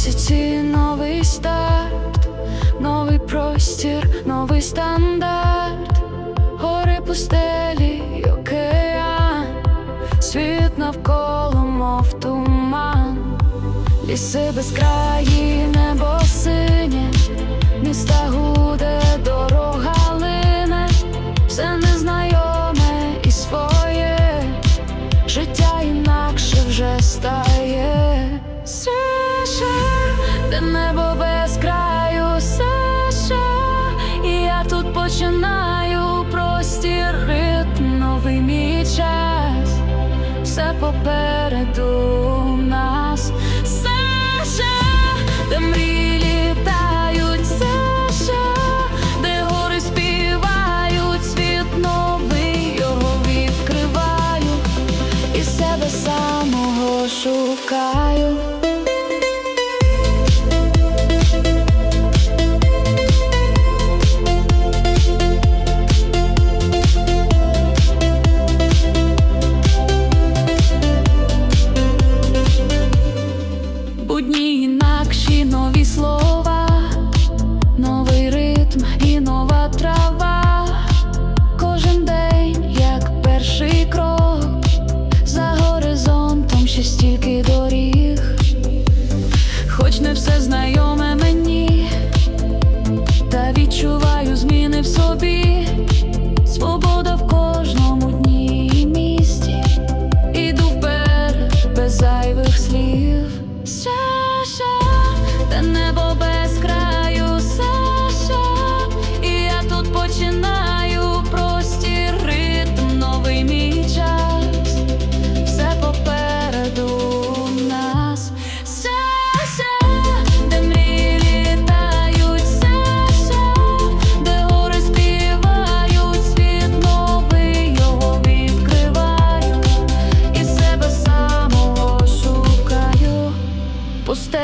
Місяці новий старт, новий простір, новий стандарт, гори пустелі, й океан, світ навколо, мов туман, ліси безкраї, небо синє, де небо без краю, Саша, і я тут починаю простір ритм, новий мій час, все попереду нас, Саша, де мрії літають, Саша, де гори співають, світ новий його відкриваю, і себе самого шукаю.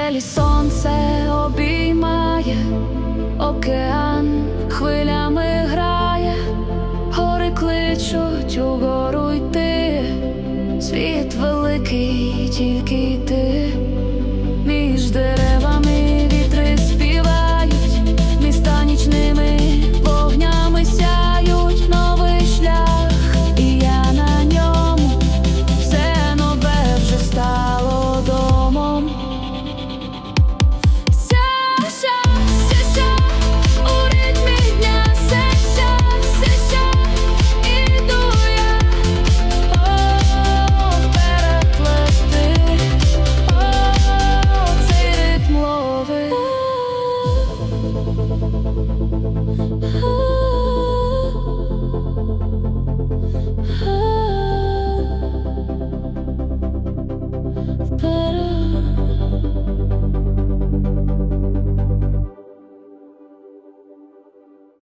скелі сонце обіймає, океан хвилями грає, гори кличуть угору йти, світ великий, тільки ти між дерев.